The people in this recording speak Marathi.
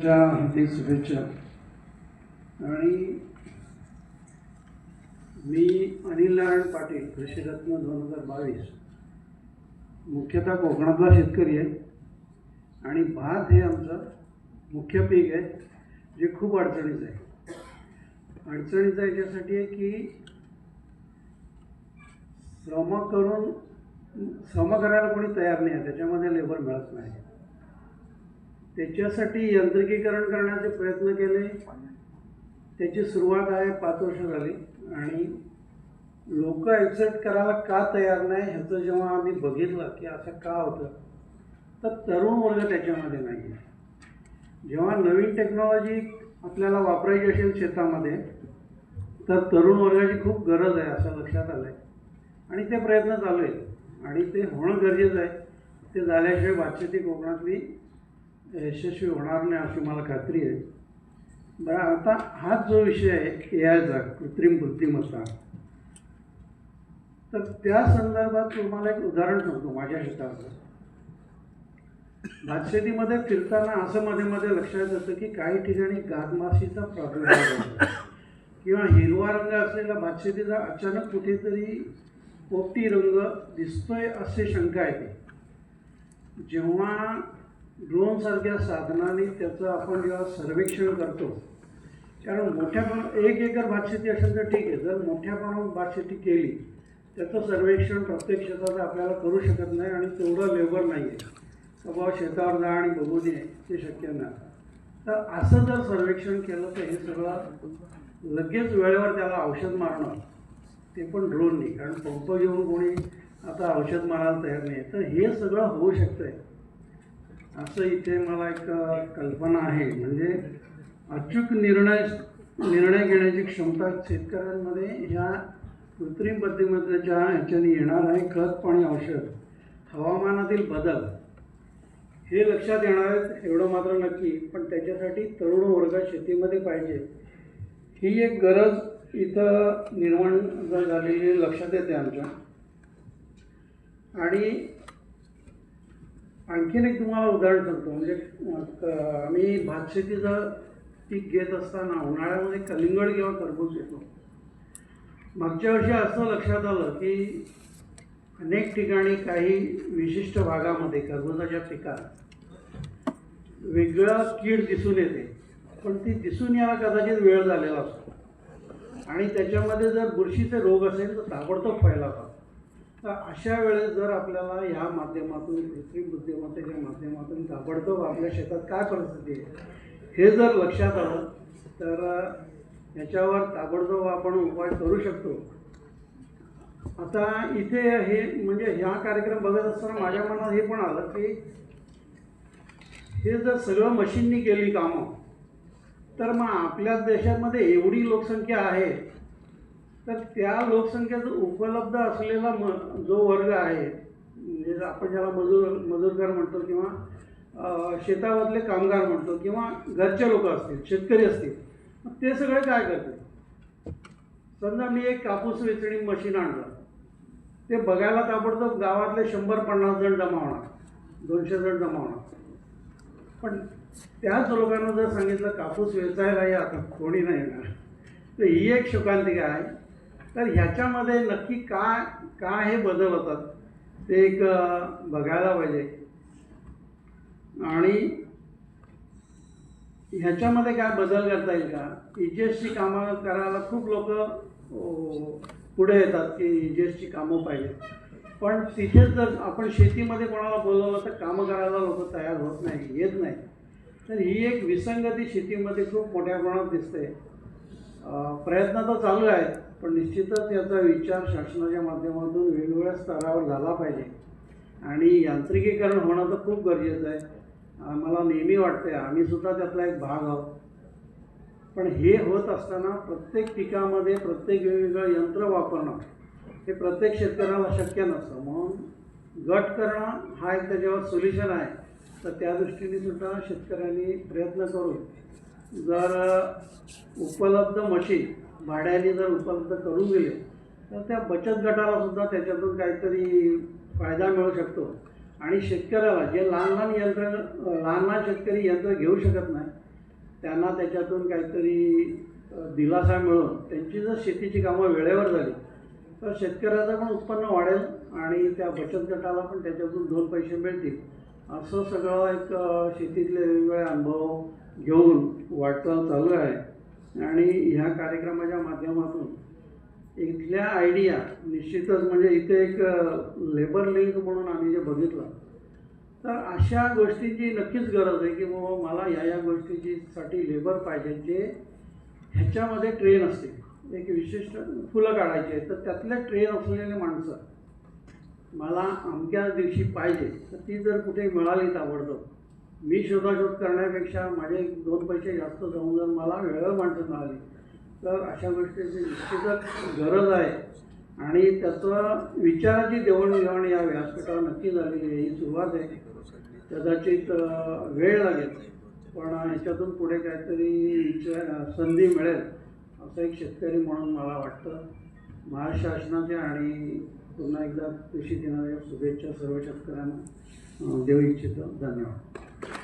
च्या हार्दिक शुभेच्छा. आणि मी अनिल नारायण पाटील कृषीरत्न दोन हजार बावीस. मुख्यतः कोकणातला शेतकरी आहे. आणि भात हे आमचं मुख्य पीक आहे जे खूप अडचणीचं आहे. अडचणीचं याच्यासाठी आहे की श्रम करून श्रम करायला कोणी तयार नाही आहे त्याच्यामध्ये लेबर मिळत नाही. त्याच्यासाठी यांत्रिकीकरण करण्याचे प्रयत्न केले. त्याची सुरुवात आहे पाच वर्ष झाली. आणि लोक ॲक्सेप्ट करायला का तयार नाही ह्याचं जेव्हा आम्ही बघितलं की असं का होतं तर तरुण वर्ग त्याच्यामध्ये नाही आहे. जेव्हा नवीन टेक्नॉलॉजी आपल्याला वापरायची असेल शेतामध्ये तर तरुण वर्गाची खूप गरज आहे असं लक्षात आलं आहे आणि ते प्रयत्न चालू आहेत. आणि ते होणं गरजेचं आहे. ते झाल्याशिवाय भातशेती कोकणातली यशस्वी होणार नाही अशी मला खात्री आहे. बरं आता हाच जो विषय आहे ए आयचा कृत्रिम बुद्धिमत्ता. तर त्या संदर्भात तुम्हाला एक उदाहरण सांगतो माझ्या शेताचं भातशेतीमध्ये फिरताना असं मध्ये मध्ये लक्षात येतं की काही ठिकाणी गादमाशीचा प्रादुर्भाव किंवा हिरवा रंग असलेला भातशेतीचा अचानक कुठेतरी पोपटी रंग दिसतोय असे शंका येते. जेव्हा ड्रोनसारख्या साधनाने त्याचं आपण जेव्हा सर्वेक्षण करतो कारण मोठ्या प्रमाणात एक एकर भातशेती असेल तर ठीक आहे. जर मोठ्या प्रमाणात भातशेती केली त्याचं सर्वेक्षण प्रत्येक शेताचं आपल्याला करू शकत नाही आणि तेवढं लेबर नाही आहे. बाबा शेतावर जा आणि बघू दे ते शक्य नाही. तर असं जर सर्वेक्षण केलं तर हे सगळं लगेच वेळेवर त्याला औषध मारणं ते पण ड्रोननी. कारण पंप घेऊन कोणी आता औषध मारायला तयार नाही. तर हे सगळं होऊ शकतं आहे असं इथे मला एक कल्पना आहे. म्हणजे अचूक निर्णय निर्णय घेण्याची क्षमता शेतकऱ्यांमध्ये ह्या कृत्रिम बुद्धिमत्तेच्या ह्याच्याने येणार आहे खत पाणी औषध हवामानातील बदल हे लक्षात येणार आहेत एवढं मात्र नक्की. पण त्याच्यासाठी तरुण वर्ग शेतीमध्ये पाहिजे. ही एक गरज इथं निर्माण झालेली लक्षात येते आमच्या. आणि आणखीन एक तुम्हाला उदाहरण सांगतो. म्हणजे आम्ही भातशेतीचं पीक घेत असताना उन्हाळ्यामध्ये कलिंगड किंवा खरबूज घेतो. मागच्या वर्षी असं लक्षात आलं की अनेक ठिकाणी काही विशिष्ट भागामध्ये खरबुजाच्या पिकात वेगळं कीड दिसून येते. पण ती दिसून यायला कदाचित वेळ झालेला असतो. आणि त्याच्यामध्ये जर बुरशीचे रोग असेल तर ताबडतोब फैलावतात तर अशा वेळेस जर आपल्याला या माध्यमातून कृत्रिम बुद्धिमत्तेच्या माध्यमातून ताबडतोब आपल्या शेतात काय परिस्थिती आहे हे जर लक्षात आलं तर याच्यावर ताबडतोब आपण उपाय करू शकतो. आता इथे हे म्हणजे ह्या कार्यक्रम बघत असताना माझ्या मनात हे पण आलं की हे जर सगळं मशीननी केली कामं तर मग आपल्या देशामध्ये एवढी लोकसंख्या आहे तर त्या लोकसंख्येचं उपलब्ध असलेला म जो वर्ग आहे म्हणजे आपण ज्याला मजूर मजूरगार म्हणतो किंवा शेतामधले कामगार म्हणतो किंवा घरचे लोक असतील शेतकरी असतील मग ते सगळे काय करते समजा मी एक कापूस वेचणी मशीन आणलं. ते बघायला ताबडतोब गावातले शंभर पन्नास जण जमा होणार दोनशे जण जमा होणार. पण त्याच लोकांना जर सांगितलं कापूस वेचायला या आता कोणी नाही येणार. तर ही एक शोकांतिका आहे. तर ह्याच्यामध्ये नक्की काय काय हे बदल होतात ते एक बघायला पाहिजे. आणि ह्याच्यामध्ये काय बदल करता येईल का? ई जी एसची कामं करायला खूप लोक पुढे येतात की ई जी एसची कामं पाहिजे पण तिथेच जर आपण शेतीमध्ये कोणाला बोलवलं तर कामं करायला लोक तयार होत नाही येत नाही. तर ही एक विसंगती शेतीमध्ये खूप मोठ्या प्रमाणात दिसते. प्रयत्न तर चालू आहेत पण निश्चितच याचा विचार शासनाच्या माध्यमातून वेगवेगळ्या स्तरावर झाला पाहिजे. आणि यांत्रिकीकरण होणं तर खूप गरजेचं आहे. मला नेहमी वाटते आम्ही सुद्धा त्यातला एक भाग आहोत. पण हे होत असताना प्रत्येक पिकामध्ये प्रत्येक वेगवेगळं यंत्र वापरणं हे प्रत्येक शेतकऱ्याला शक्य नसतं. म्हणून गट करणं हा एक त्याच्यावर सोल्युशन आहे. तर त्या दृष्टीने सुद्धा शेतकऱ्यांनी प्रयत्न करून जर उपलब्ध मशीन भाड्याने जर उपलब्ध करून दिले तर त्या बचत गटाला सुद्धा त्याच्यातून काहीतरी फायदा मिळू शकतो. आणि शेतकऱ्याला जे लहान लहान यंत्र लहान लहान शेतकरी यंत्र घेऊ शकत नाही त्यांना त्याच्यातून काहीतरी दिलासा मिळून त्यांची जर शेतीची कामं वेळेवर झाली तर शेतकऱ्याचं पण उत्पन्न वाढेल आणि त्या बचत गटाला पण त्याच्यातून दोन पैसे मिळतील. असं सगळं एक शेतीतले वेगवेगळे अनुभव घेऊन वाटचाल चालू आहे. आणि ह्या कार्यक्रमाच्या माध्यमातून इथल्या आयडिया निश्चितच म्हणजे इथे एक लेबर लिंक म्हणून आम्ही जे बघितलं तर अशा गोष्टीची नक्कीच गरज आहे की बाबा मला या या गोष्टीचीसाठी लेबर पाहिजे जे ह्याच्यामध्ये ट्रेन असते एक विशिष्ट फुलं काढायची आहे तर त्यातल्या ट्रेन असलेले माणसं मला अमक्या दिवशी पाहिजे तर ती जर कुठे मिळाली ताबडतोब. मी शोधाशोध करण्यापेक्षा माझे दोन पैसे जास्त जाऊन जर मला वेळेवर माणसं मिळाली तर अशा गोष्टीची निश्चितच गरज आहे. आणि त्याचं विचाराची देवाणघेवाण या व्यासपीठावर नक्की झालेली आहे ही सुरुवात आहे. कदाचित वेळ लागेल पण ह्याच्यातून पुढे काहीतरी विचार संधी मिळेल असं एक शेतकरी म्हणून मला वाटतं. महाराष्ट्र शासनाचे आणि पुन्हा एकदा कृषी दिनाच्या शुभेच्छा सर्व शेतकऱ्यांना. देऊ इच्छितो. धन्यवाद.